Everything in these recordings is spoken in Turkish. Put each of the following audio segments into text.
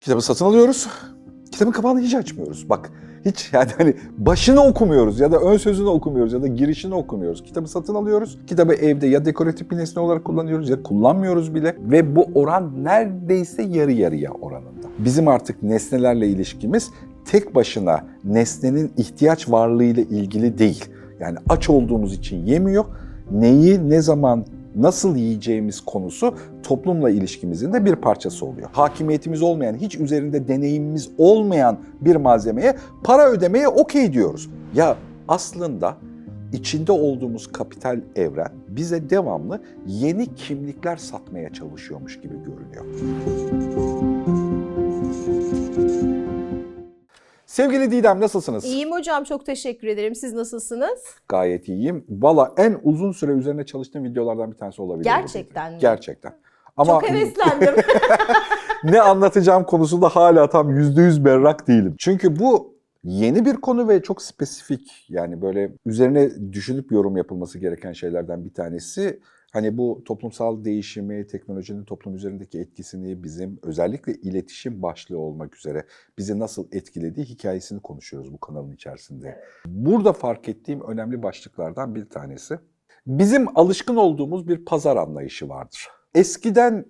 Kitabı satın alıyoruz. Kitabın kapağını hiç açmıyoruz. Bak hiç yani hani başını okumuyoruz ya da ön sözünü okumuyoruz ya da girişini okumuyoruz. Kitabı satın alıyoruz. Kitabı evde ya dekoratif bir nesne olarak kullanıyoruz ya kullanmıyoruz bile. Ve bu oran neredeyse yarı yarıya oranında. Bizim artık nesnelerle ilişkimiz tek başına nesnenin ihtiyaç varlığıyla ilgili değil. Yani aç olduğumuz için yemiyor. Neyi ne zaman nasıl yiyeceğimiz konusu toplumla ilişkimizin de bir parçası oluyor. Hakimiyetimiz olmayan, hiç üzerinde deneyimimiz olmayan bir malzemeye para ödemeye okey diyoruz. Ya aslında içinde olduğumuz kapital evren bize devamlı yeni kimlikler satmaya çalışıyormuş gibi görünüyor. Sevgili Didem nasılsınız? İyiyim hocam çok teşekkür ederim. Siz nasılsınız? Gayet iyiyim. Valla en uzun süre üzerine çalıştığım videolardan bir tanesi olabilir. Gerçekten mi? Gerçekten. Ama Çok heveslendim. ne anlatacağım konusunda hala tam yüzde yüz berrak değilim. Çünkü bu yeni bir konu ve çok spesifik yani böyle üzerine düşünüp yorum yapılması gereken şeylerden bir tanesi. Hani bu toplumsal değişimi, teknolojinin toplum üzerindeki etkisini bizim özellikle iletişim başlığı olmak üzere bizi nasıl etkilediği hikayesini konuşuyoruz bu kanalın içerisinde. Burada fark ettiğim önemli başlıklardan bir tanesi. Bizim alışkın olduğumuz bir pazar anlayışı vardır. Eskiden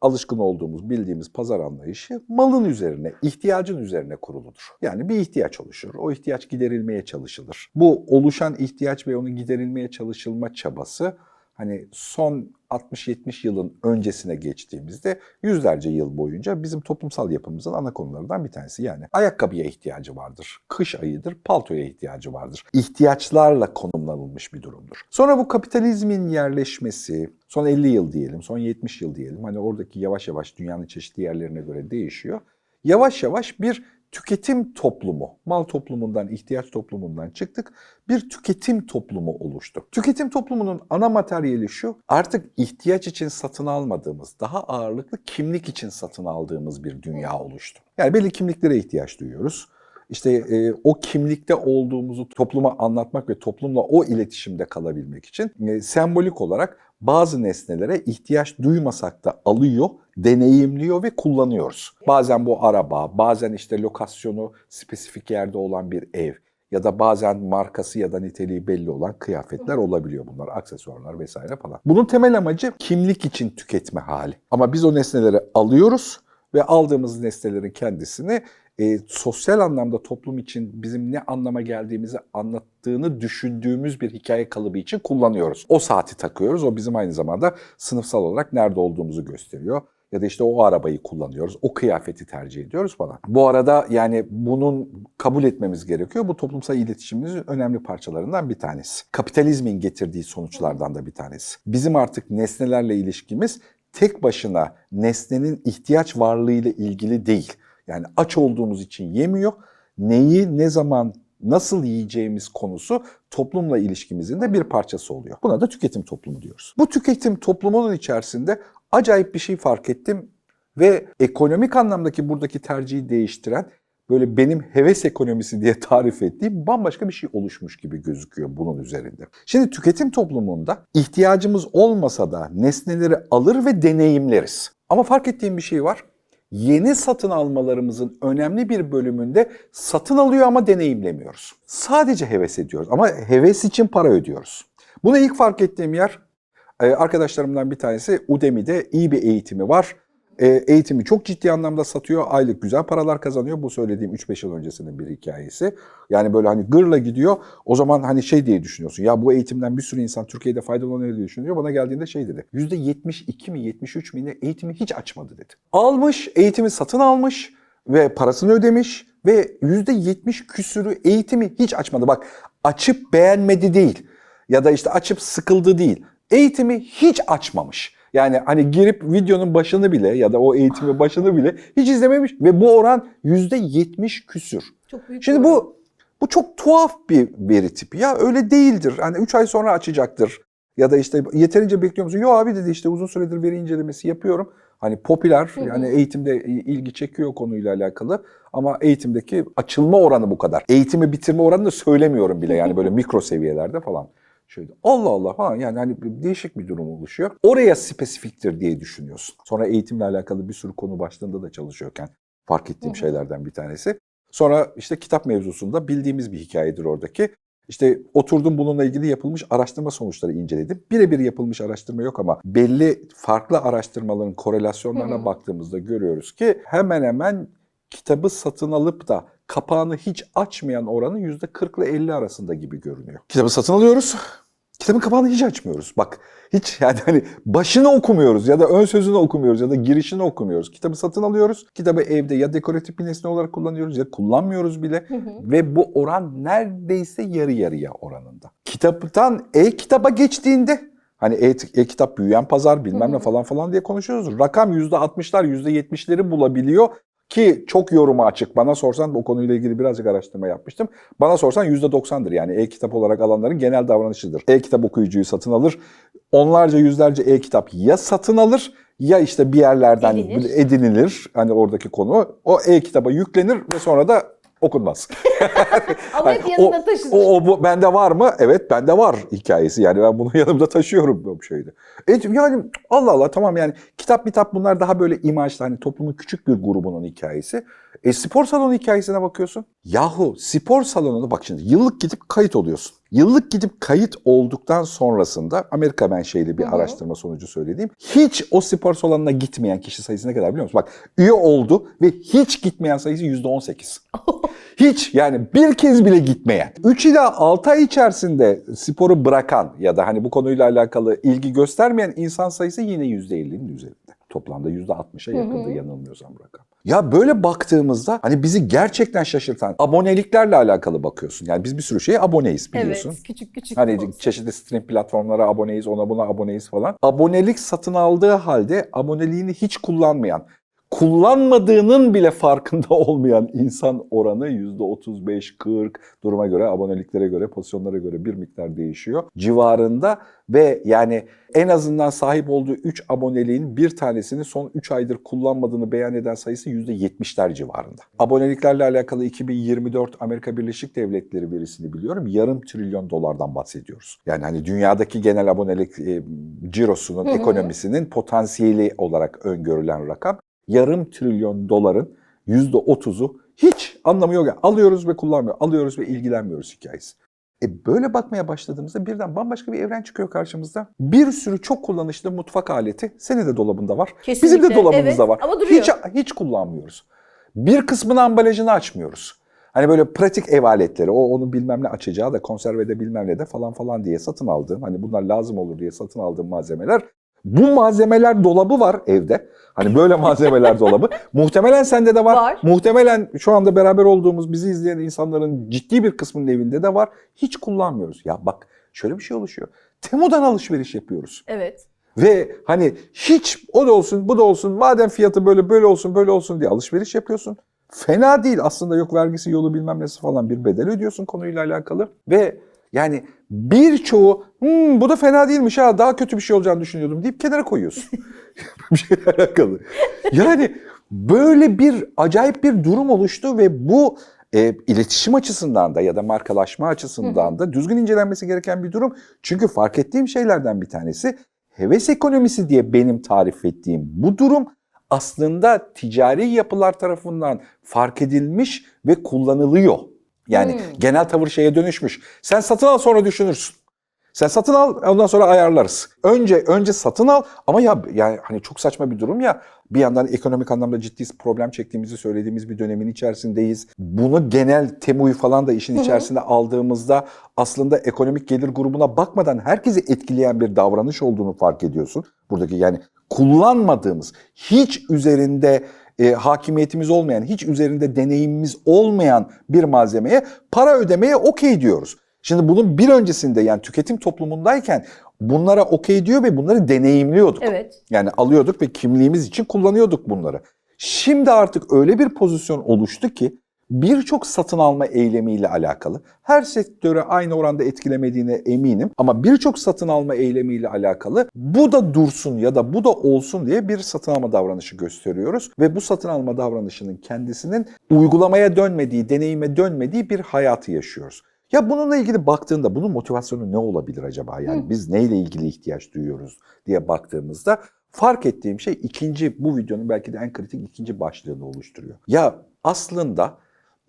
alışkın olduğumuz, bildiğimiz pazar anlayışı malın üzerine, ihtiyacın üzerine kuruludur. Yani bir ihtiyaç oluşur. O ihtiyaç giderilmeye çalışılır. Bu oluşan ihtiyaç ve onun giderilmeye çalışılma çabası hani son 60-70 yılın öncesine geçtiğimizde yüzlerce yıl boyunca bizim toplumsal yapımızın ana konularından bir tanesi. Yani ayakkabıya ihtiyacı vardır, kış ayıdır, paltoya ihtiyacı vardır. İhtiyaçlarla konumlanılmış bir durumdur. Sonra bu kapitalizmin yerleşmesi, son 50 yıl diyelim, son 70 yıl diyelim. Hani oradaki yavaş yavaş dünyanın çeşitli yerlerine göre değişiyor. Yavaş yavaş bir tüketim toplumu, mal toplumundan, ihtiyaç toplumundan çıktık. Bir tüketim toplumu oluştu. Tüketim toplumunun ana materyali şu, artık ihtiyaç için satın almadığımız, daha ağırlıklı kimlik için satın aldığımız bir dünya oluştu. Yani belli kimliklere ihtiyaç duyuyoruz. İşte e, o kimlikte olduğumuzu topluma anlatmak ve toplumla o iletişimde kalabilmek için e, sembolik olarak bazı nesnelere ihtiyaç duymasak da alıyor, deneyimliyor ve kullanıyoruz. Bazen bu araba, bazen işte lokasyonu spesifik yerde olan bir ev ya da bazen markası ya da niteliği belli olan kıyafetler olabiliyor bunlar, aksesuarlar vesaire falan. Bunun temel amacı kimlik için tüketme hali. Ama biz o nesneleri alıyoruz ve aldığımız nesnelerin kendisini e, sosyal anlamda toplum için bizim ne anlama geldiğimizi anlattığını düşündüğümüz bir hikaye kalıbı için kullanıyoruz. O saati takıyoruz. O bizim aynı zamanda sınıfsal olarak nerede olduğumuzu gösteriyor. Ya da işte o arabayı kullanıyoruz, o kıyafeti tercih ediyoruz falan. Bu arada yani bunun kabul etmemiz gerekiyor. Bu toplumsal iletişimimizin önemli parçalarından bir tanesi. Kapitalizmin getirdiği sonuçlardan da bir tanesi. Bizim artık nesnelerle ilişkimiz tek başına nesnenin ihtiyaç varlığıyla ilgili değil. Yani aç olduğumuz için yemiyor. Neyi, ne zaman, nasıl yiyeceğimiz konusu toplumla ilişkimizin de bir parçası oluyor. Buna da tüketim toplumu diyoruz. Bu tüketim toplumunun içerisinde acayip bir şey fark ettim ve ekonomik anlamdaki buradaki tercihi değiştiren böyle benim heves ekonomisi diye tarif ettiğim bambaşka bir şey oluşmuş gibi gözüküyor bunun üzerinde. Şimdi tüketim toplumunda ihtiyacımız olmasa da nesneleri alır ve deneyimleriz. Ama fark ettiğim bir şey var yeni satın almalarımızın önemli bir bölümünde satın alıyor ama deneyimlemiyoruz. Sadece heves ediyoruz ama heves için para ödüyoruz. Bunu ilk fark ettiğim yer arkadaşlarımdan bir tanesi Udemy'de iyi bir eğitimi var. E, Eğitimi çok ciddi anlamda satıyor. Aylık güzel paralar kazanıyor. Bu söylediğim 3-5 yıl öncesinin bir hikayesi. Yani böyle hani gırla gidiyor. O zaman hani şey diye düşünüyorsun. Ya bu eğitimden bir sürü insan Türkiye'de faydalanıyor diye düşünüyor. Bana geldiğinde şey dedi. %72 mi 73 mi ne eğitimi hiç açmadı dedi. Almış, eğitimi satın almış ve parasını ödemiş ve %70 küsürü eğitimi hiç açmadı. Bak açıp beğenmedi değil ya da işte açıp sıkıldı değil. Eğitimi hiç açmamış. Yani hani girip videonun başını bile ya da o eğitimin başını bile hiç izlememiş ve bu oran %70 küsür. Çok büyük Şimdi bu bu çok tuhaf bir veri tipi ya öyle değildir. Hani 3 ay sonra açacaktır. Ya da işte yeterince bekliyor musun? Yok abi dedi işte uzun süredir veri incelemesi yapıyorum. Hani popüler Hı hı. yani eğitimde ilgi çekiyor konuyla alakalı ama eğitimdeki açılma oranı bu kadar. Eğitimi bitirme oranını da söylemiyorum bile yani böyle mikro seviyelerde falan. Şöyle Allah Allah falan yani hani bir- değişik bir durum oluşuyor. Oraya spesifiktir diye düşünüyorsun. Sonra eğitimle alakalı bir sürü konu başlığında da çalışıyorken fark ettiğim Hı hı. şeylerden bir tanesi. Sonra işte kitap mevzusunda bildiğimiz bir hikayedir oradaki. İşte oturdum bununla ilgili yapılmış araştırma sonuçları inceledim. Birebir yapılmış araştırma yok ama belli farklı araştırmaların korelasyonlarına Hı hı. baktığımızda görüyoruz ki hemen hemen kitabı satın alıp da kapağını hiç açmayan oranı %40 ile 50 arasında gibi görünüyor. Kitabı satın alıyoruz. Kitabın kapağını hiç açmıyoruz. Bak hiç yani hani başını okumuyoruz ya da ön sözünü okumuyoruz ya da girişini okumuyoruz. Kitabı satın alıyoruz. Kitabı evde ya dekoratif bir nesne olarak kullanıyoruz ya kullanmıyoruz bile. Hı hı. Ve bu oran neredeyse yarı yarıya oranında. Kitaptan e-kitaba geçtiğinde hani e- e-kitap büyüyen pazar bilmem ne falan falan diye konuşuyoruz. Rakam %60'lar %70'leri bulabiliyor ki çok yoruma açık. Bana sorsan bu konuyla ilgili birazcık araştırma yapmıştım. Bana sorsan %90'dır yani e-kitap olarak alanların genel davranışıdır. E-kitap okuyucuyu satın alır. Onlarca yüzlerce e-kitap ya satın alır ya işte bir yerlerden Edinir. edinilir. Hani oradaki konu. O e-kitaba yüklenir ve sonra da okunmaz. Ama hep yanında o, taşınır. O, o bu bende var mı? Evet bende var hikayesi. Yani ben bunu yanımda taşıyorum bu şeyde. E, yani Allah Allah tamam yani kitap kitap bunlar daha böyle imajlı hani toplumun küçük bir grubunun hikayesi. E spor salonu hikayesine bakıyorsun. Yahu spor salonuna bak şimdi yıllık gidip kayıt oluyorsun. Yıllık gidip kayıt olduktan sonrasında Amerika menşeli bir Hı hı. araştırma sonucu söylediğim. Hiç o spor salonuna gitmeyen kişi sayısı ne kadar biliyor musun? Bak üye oldu ve hiç gitmeyen sayısı %18. Hiç yani bir kez bile gitmeyen. 3 ila 6 ay içerisinde sporu bırakan ya da hani bu konuyla alakalı ilgi göstermeyen insan sayısı yine %50'nin üzerinde. Toplamda %60'a yakındı yanılmıyorsam rakam. Ya böyle baktığımızda hani bizi gerçekten şaşırtan aboneliklerle alakalı bakıyorsun. Yani biz bir sürü şeye aboneyiz biliyorsun. Evet, küçük küçük. Hani olsun. çeşitli stream platformlara aboneyiz, ona buna aboneyiz falan. Abonelik satın aldığı halde aboneliğini hiç kullanmayan, kullanmadığının bile farkında olmayan insan oranı %35-40 duruma göre, aboneliklere göre, pozisyonlara göre bir miktar değişiyor civarında ve yani en azından sahip olduğu 3 aboneliğin bir tanesini son 3 aydır kullanmadığını beyan eden sayısı %70'ler civarında. Aboneliklerle alakalı 2024 Amerika Birleşik Devletleri verisini biliyorum. Yarım trilyon dolardan bahsediyoruz. Yani hani dünyadaki genel abonelik e, cirosunun, ekonomisinin potansiyeli olarak öngörülen rakam yarım trilyon doların %30'u hiç anlamı yok. Yani alıyoruz ve kullanmıyor, alıyoruz ve ilgilenmiyoruz hikayesi. E böyle bakmaya başladığımızda birden bambaşka bir evren çıkıyor karşımızda. Bir sürü çok kullanışlı mutfak aleti senin de dolabında var. Bizim de Kesinlikle, dolabımızda evet. var. Ama duruyor. Hiç hiç kullanmıyoruz. Bir kısmının ambalajını açmıyoruz. Hani böyle pratik ev aletleri, o onu bilmem ne açacağı da konservede bilmem ne de falan falan diye satın aldığım, hani bunlar lazım olur diye satın aldığım malzemeler. Bu malzemeler dolabı var evde. Hani böyle malzemeler dolabı. Muhtemelen sende de var. Var. Muhtemelen şu anda beraber olduğumuz, bizi izleyen insanların ciddi bir kısmının evinde de var. Hiç kullanmıyoruz. Ya bak şöyle bir şey oluşuyor. Temu'dan alışveriş yapıyoruz. Evet. Ve hani hiç o da olsun bu da olsun madem fiyatı böyle böyle olsun böyle olsun diye alışveriş yapıyorsun. Fena değil aslında yok vergisi yolu bilmem nesi falan bir bedel ödüyorsun konuyla alakalı. Ve yani birçoğu "Hmm, bu da fena değilmiş ha daha kötü bir şey olacağını düşünüyordum deyip kenara koyuyorsun. bir şeyle alakalı. Yani böyle bir acayip bir durum oluştu ve bu e, iletişim açısından da ya da markalaşma açısından da düzgün incelenmesi gereken bir durum. Çünkü fark ettiğim şeylerden bir tanesi heves ekonomisi diye benim tarif ettiğim bu durum aslında ticari yapılar tarafından fark edilmiş ve kullanılıyor. Yani Hmm. genel tavır şeye dönüşmüş. Sen satın al sonra düşünürsün. Sen satın al ondan sonra ayarlarız. Önce önce satın al ama ya yani hani çok saçma bir durum ya. Bir yandan ekonomik anlamda ciddi problem çektiğimizi söylediğimiz bir dönemin içerisindeyiz. Bunu genel Temu'yu falan da işin içerisinde aldığımızda aslında ekonomik gelir grubuna bakmadan herkesi etkileyen bir davranış olduğunu fark ediyorsun. Buradaki yani kullanmadığımız, hiç üzerinde e, hakimiyetimiz olmayan, hiç üzerinde deneyimimiz olmayan bir malzemeye para ödemeye okey diyoruz. Şimdi bunun bir öncesinde yani tüketim toplumundayken bunlara okey diyor ve bunları deneyimliyorduk. Evet. Yani alıyorduk ve kimliğimiz için kullanıyorduk bunları. Şimdi artık öyle bir pozisyon oluştu ki birçok satın alma eylemiyle alakalı. Her sektörü aynı oranda etkilemediğine eminim ama birçok satın alma eylemiyle alakalı bu da dursun ya da bu da olsun diye bir satın alma davranışı gösteriyoruz ve bu satın alma davranışının kendisinin uygulamaya dönmediği, deneyime dönmediği bir hayatı yaşıyoruz. Ya bununla ilgili baktığında bunun motivasyonu ne olabilir acaba? Yani biz neyle ilgili ihtiyaç duyuyoruz diye baktığımızda Fark ettiğim şey ikinci bu videonun belki de en kritik ikinci başlığını oluşturuyor. Ya aslında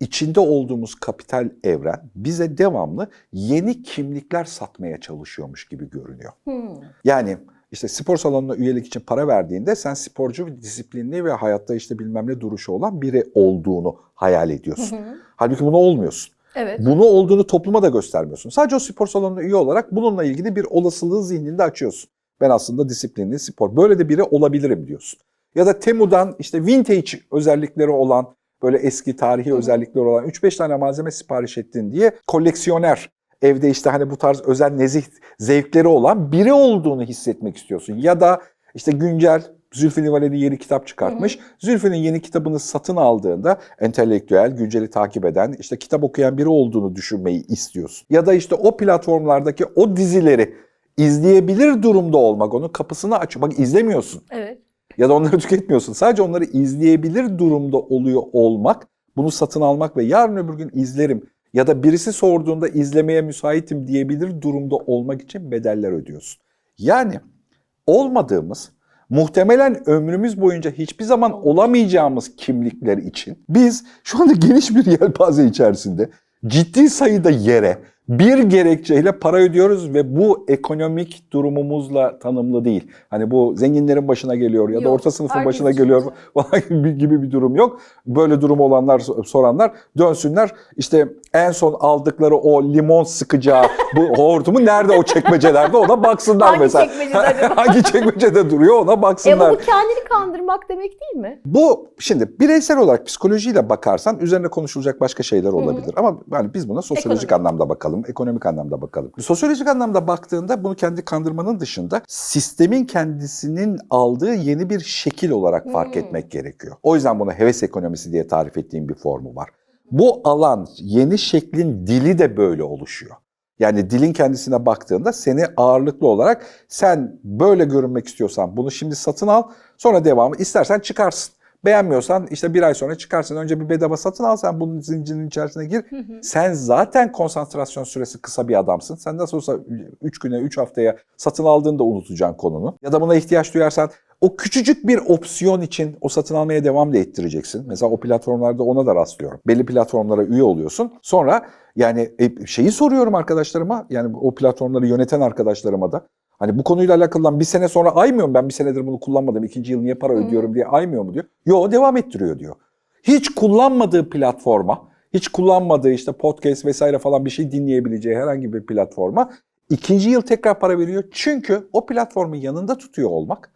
içinde olduğumuz kapital evren bize devamlı yeni kimlikler satmaya çalışıyormuş gibi görünüyor. Hmm. Yani işte spor salonuna üyelik için para verdiğinde sen sporcu disiplinli ve hayatta işte bilmem ne duruşu olan biri olduğunu hayal ediyorsun. Halbuki bunu olmuyorsun. Evet. Bunu olduğunu topluma da göstermiyorsun. Sadece o spor salonuna üye olarak bununla ilgili bir olasılığı zihninde açıyorsun. Ben aslında disiplinli spor. Böyle de biri olabilirim diyorsun. Ya da Temu'dan işte vintage özellikleri olan böyle eski tarihi özellikleri olan 3-5 tane malzeme sipariş ettin diye koleksiyoner evde işte hani bu tarz özel nezih zevkleri olan biri olduğunu hissetmek istiyorsun. Ya da işte güncel Zülfü Livaneli yeni kitap çıkartmış. Zülfü'nün yeni kitabını satın aldığında entelektüel, günceli takip eden, işte kitap okuyan biri olduğunu düşünmeyi istiyorsun. Ya da işte o platformlardaki o dizileri izleyebilir durumda olmak, onun kapısını aç. Bak izlemiyorsun Evet. ya da onları tüketmiyorsun. Sadece onları izleyebilir durumda oluyor olmak, bunu satın almak ve yarın öbür gün izlerim ya da birisi sorduğunda izlemeye müsaitim diyebilir durumda olmak için bedeller ödüyorsun. Yani olmadığımız, muhtemelen ömrümüz boyunca hiçbir zaman olamayacağımız kimlikler için biz şu anda geniş bir yelpaze içerisinde ciddi sayıda yere bir gerekçeyle para ödüyoruz ve bu ekonomik durumumuzla tanımlı değil. Hani bu zenginlerin başına geliyor ya da Yok, orta sınıfın başına geliyor falan gibi- bir durum yok. Böyle durumu olanlar soranlar dönsünler. İşte en son aldıkları o limon sıkacağı bu hortumu nerede o çekmecelerde ona baksınlar Hangi mesela. çekmecede? Hangi çekmecede duruyor ona E baksınlar. bu kendini kandırmak demek değil mi? Bu şimdi bireysel olarak psikolojiyle bakarsan üzerine konuşulacak başka şeyler olabilir. Ama yani biz buna sosyolojik Ekonomik. anlamda bakalım, ekonomik anlamda bakalım. Sosyolojik anlamda baktığında bunu kendi kandırmanın dışında sistemin kendisinin aldığı yeni bir şekil olarak fark Hmm. etmek gerekiyor. O yüzden buna heves ekonomisi diye tarif ettiğim bir formu var. Bu alan, yeni şeklin dili de böyle oluşuyor. Yani dilin kendisine baktığında seni ağırlıklı olarak sen böyle görünmek istiyorsan bunu şimdi satın al sonra devamı istersen çıkarsın. Beğenmiyorsan işte bir ay sonra çıkarsın. Önce bir bedava satın al sen bunun zincirinin içerisine gir. Sen zaten konsantrasyon süresi kısa bir adamsın. Sen nasıl olsa 3 güne 3 haftaya satın aldığında unutacaksın konunu. Ya da buna ihtiyaç duyarsan o küçücük bir opsiyon için o satın almaya devam da ettireceksin. Mesela o platformlarda ona da rastlıyorum. Belli platformlara üye oluyorsun. Sonra yani e, şeyi soruyorum arkadaşlarıma yani o platformları yöneten arkadaşlarıma da. Hani bu konuyla alakalı lan bir sene sonra aymıyor mu ben bir senedir bunu kullanmadım ikinci yıl niye para ödüyorum diye aymıyor mu diyor. Yo devam ettiriyor diyor. Hiç kullanmadığı platforma, hiç kullanmadığı işte podcast vesaire falan bir şey dinleyebileceği herhangi bir platforma ikinci yıl tekrar para veriyor. Çünkü o platformu yanında tutuyor olmak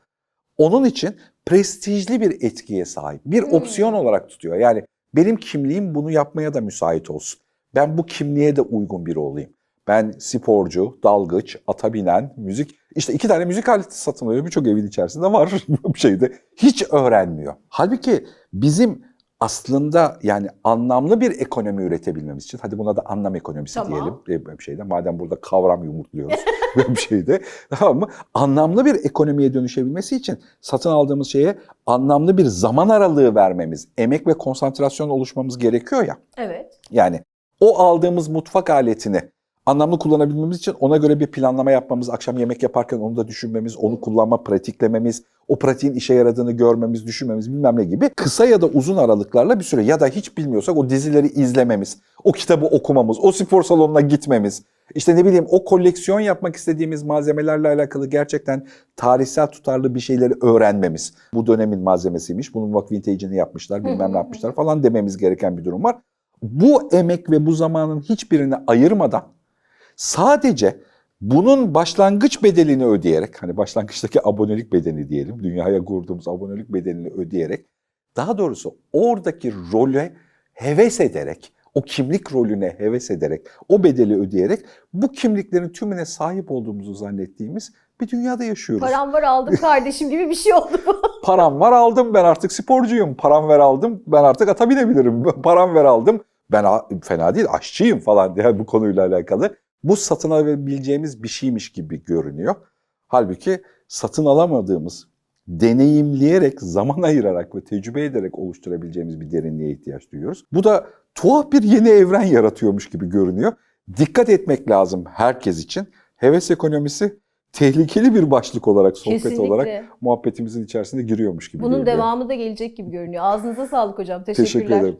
onun için prestijli bir etkiye sahip. Bir Hmm. opsiyon olarak tutuyor. Yani benim kimliğim bunu yapmaya da müsait olsun. Ben bu kimliğe de uygun biri olayım. Ben sporcu, dalgıç, ata binen, müzik. İşte iki tane müzik aleti satın alıyor. Birçok evin içerisinde var bu şeyde. Hiç öğrenmiyor. Halbuki bizim aslında yani anlamlı bir ekonomi üretebilmemiz için, hadi buna da anlam ekonomisi Tamam. diyelim bir şeyde. Madem burada kavram yumurtluyoruz bir şeyde. Tamam mı? Anlamlı bir ekonomiye dönüşebilmesi için satın aldığımız şeye anlamlı bir zaman aralığı vermemiz, emek ve konsantrasyon oluşmamız gerekiyor ya. Evet. Yani o aldığımız mutfak aletini anlamlı kullanabilmemiz için ona göre bir planlama yapmamız, akşam yemek yaparken onu da düşünmemiz, onu kullanma, pratiklememiz, o pratiğin işe yaradığını görmemiz, düşünmemiz bilmem ne gibi kısa ya da uzun aralıklarla bir süre ya da hiç bilmiyorsak o dizileri izlememiz, o kitabı okumamız, o spor salonuna gitmemiz, işte ne bileyim o koleksiyon yapmak istediğimiz malzemelerle alakalı gerçekten tarihsel tutarlı bir şeyleri öğrenmemiz. Bu dönemin malzemesiymiş, bunun bak vintage'ini yapmışlar, bilmem ne yapmışlar falan dememiz gereken bir durum var. Bu emek ve bu zamanın hiçbirini ayırmadan sadece bunun başlangıç bedelini ödeyerek, hani başlangıçtaki abonelik bedeni diyelim, dünyaya kurduğumuz abonelik bedelini ödeyerek, daha doğrusu oradaki role heves ederek, o kimlik rolüne heves ederek, o bedeli ödeyerek bu kimliklerin tümüne sahip olduğumuzu zannettiğimiz bir dünyada yaşıyoruz. Param var aldım kardeşim gibi bir şey oldu bu. Param var aldım ben artık sporcuyum. Param ver aldım ben artık ata binebilirim. Param ver aldım ben fena değil aşçıyım falan diye bu konuyla alakalı. Bu satın alabileceğimiz bir şeymiş gibi görünüyor. Halbuki satın alamadığımız, deneyimleyerek, zaman ayırarak ve tecrübe ederek oluşturabileceğimiz bir derinliğe ihtiyaç duyuyoruz. Bu da tuhaf bir yeni evren yaratıyormuş gibi görünüyor. Dikkat etmek lazım herkes için. Heves ekonomisi tehlikeli bir başlık olarak, sohbet Kesinlikle. olarak muhabbetimizin içerisinde giriyormuş gibi Bunun görünüyor. devamı da gelecek gibi görünüyor. Ağzınıza sağlık hocam. Teşekkürler. Teşekkür ederim.